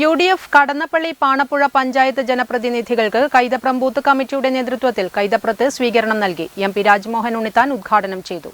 U D F Kadannappally Panappuzha panchayat ജനപ്രതിനിധികൾക്ക് Kaithapram booth കമ്മിറ്റിയുടെ നേതൃത്വത്തിൽ കൈതപ്രത്ത് സ്വീകരണം നൽകി. എം പി രാജ്മോഹൻ ഉണ്ണിത്താൻ ഉദ്ഘാടനം ചെയ്തു.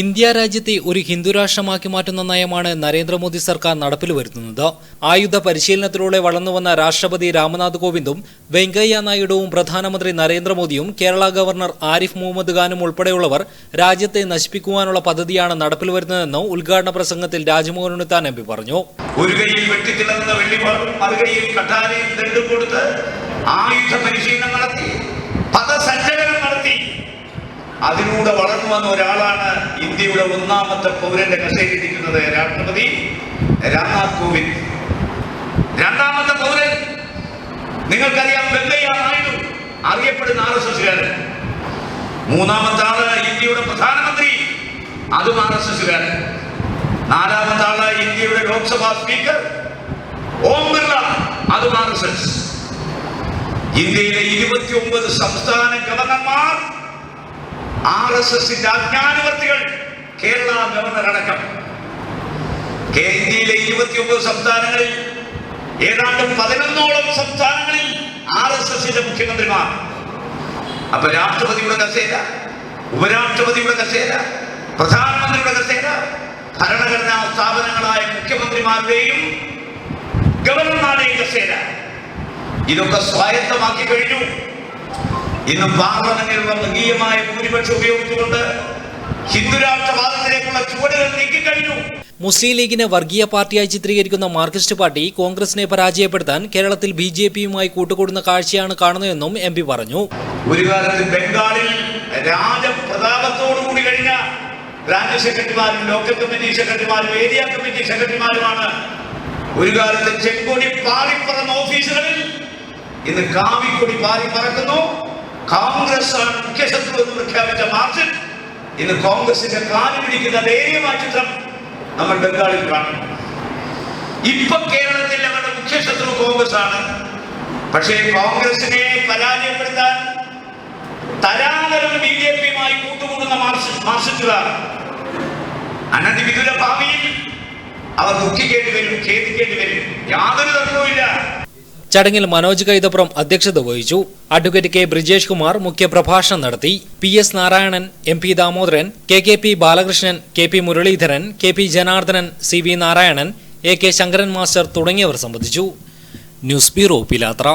ഇന്ത്യ രാജ്യത്തെ ഒരു ഹിന്ദു രാഷ്ട്രമാക്കി മാറ്റുന്ന നയമാണ് നരേന്ദ്രമോദി സർക്കാർ നടപ്പിൽ വരുത്തുന്നത്. ആയുധ പരിശീലനത്തിലൂടെ വളർന്നുവന്ന രാഷ്ട്രപതി രാംനാഥ് കോവിന്ദും വെങ്കയ്യ നായിഡുവും പ്രധാനമന്ത്രി നരേന്ദ്രമോദിയും കേരള ഗവർണർ ആരിഫ് മുഹമ്മദ് ഖാനും ഉൾപ്പെടെയുള്ളവർ രാജ്യത്തെ നശിപ്പിക്കുവാനുള്ള പദ്ധതിയാണ് നടപ്പിൽ വരുന്നതെന്ന് ഉദ്ഘാടന പ്രസംഗത്തിൽ രാജ്മോഹൻ ഉണ്ണിത്താൻ എം പി പറഞ്ഞു. ഒരു കൈയിൽ ആയുധ പരിശീലനം നടത്തി അതിലൂടെ വളർന്നു വന്ന ഒരാളാണ് ഇന്ത്യയുടെ ഒന്നാമത്തെ പൗരന്റെ കസേരയിരിക്കുന്നത് രാഷ്ട്രപതി രാംനാഥ് കോവിന്ദ്. രണ്ടാമത്തെ പൗരൻ നിങ്ങൾക്കറിയാം വെങ്കയ്യ നായിഡു അറിയപ്പെടുന്ന ആർ എസ് മൂന്നാമത്തെ ആൾ ഇന്ത്യയുടെ പ്രധാനമന്ത്രി അതും ആർ എസ് നാലാമത്തെ ആൾ ഇന്ത്യയുടെ ലോക്സഭാ സ്പീക്കർ ഓം ബിർള അതും ആർ എസ് എസ്. ഇന്ത്യയിലെ ഇരുപത്തി ഒമ്പത് സംസ്ഥാന ഗവർണർമാർ ആർ എസ് എസിന്റെ അജ്ഞാനവർത്തികൾ കേരള ഗവർണർ അടക്കം ഇന്ത്യയിലെ ഇരുപത്തി ഒമ്പത് സംസ്ഥാനങ്ങളിൽ ഏതാണ്ട് പതിനൊന്നോളം സംസ്ഥാനങ്ങളിൽ ആർ എസ് എസിന്റെ മുഖ്യമന്ത്രിമാർ. അപ്പൊ രാഷ്ട്രപതിയുടെ കസേര ഉപരാഷ്ട്രപതിയുടെ കസേര പ്രധാനമന്ത്രിയുടെ കസേര ഭരണഘടനാ സ്ഥാപനങ്ങളായ മുഖ്യമന്ത്രിമാരുടെയും ഗവർണർമാരുടെയും കസേര. ഇതൊക്കെ സ്വായത്തമാക്കി കഴിഞ്ഞു. ഇന്ന് പാർലമെന്റിലുള്ള മൃഗീയമായ ഭൂരിപക്ഷം ഉപയോഗിച്ചുകൊണ്ട് ഹിന്ദുരാഷ്ട്രവാദത്തിലേക്കുള്ള ചുവടുകൾ നീക്കിക്കഴിഞ്ഞു മുസ്ലിം ലീഗിനെ വർഗീയ പാർട്ടിയായി ചിത്രീകരിക്കുന്ന മാർക്സിസ്റ്റ് പാർട്ടി കോൺഗ്രസിനെ പരാജയപ്പെടുത്താൻ കേരളത്തിൽ ബി ജെ പിയുമായി കൂട്ടുകൂടുന്ന കാഴ്ചയാണ് കാണുന്നതെന്നും എം പി പറഞ്ഞു. ഒരു കാലത്ത് ബംഗാളിൽ രാജപ്രതാപത്തോടുകൂടി കഴിഞ്ഞ ബ്രാഞ്ച് സെക്രട്ടറിമാരും ലോക്കൽ കമ്മിറ്റി സെക്രട്ടറിമാരും ഏരിയ കമ്മിറ്റി സെക്രട്ടറിമാരുമാണ്. ഒരു കാലത്ത് ചെങ്കോടി പാറിപ്പറന്ന ഓഫീസുകളിൽ ഇന്ന് കാവിക്കൊടി പാറി പറക്കുന്നു. കോൺഗ്രസ് ആണ് മുഖ്യശത്രു എന്ന് പ്രഖ്യാപിച്ച മാർച്ചിൽ ഇന്ന് കോൺഗ്രസിന്റെ കാലു പിടിക്കുന്ന ദയനീയമായ ചിത്രം നമ്മൾ ബംഗാളിൽ കാണുന്നു ഇപ്പൊ കേരളത്തിൽ അവരുടെ മുഖ്യശത്രു കോൺഗ്രസ് ആണ് പക്ഷേ കോൺഗ്രസിനെ പരാജയപ്പെടുത്താൻ തരാതരം ബി ജെ പിയുമായി കൂട്ടുകൂടുന്ന മാർക്സി- അനധി വിദുര ഭാവിയിൽ അവർ ദുഃഖിക്കേണ്ടി വരും ഖേദിക്കേണ്ടി വരും. യാതൊരു തർക്കവുമില്ല. ചടങ്ങിൽ മനോജ് കൈതപ്പുറം അധ്യക്ഷത വഹിച്ചു. അഡ്വക്കേറ്റ് കെ ബ്രിജേഷ് കുമാർ മുഖ്യപ്രഭാഷണം നടത്തി. P S Narayanan M P Damodaran K K P Balakrishnan K P Muraleedharan K P Janardhanan C V Narayanan A K Sankaran master തുടങ്ങിയവർ സംബന്ധിച്ചു. ന്യൂസ് ബ്യൂറോ പിലാത്ര.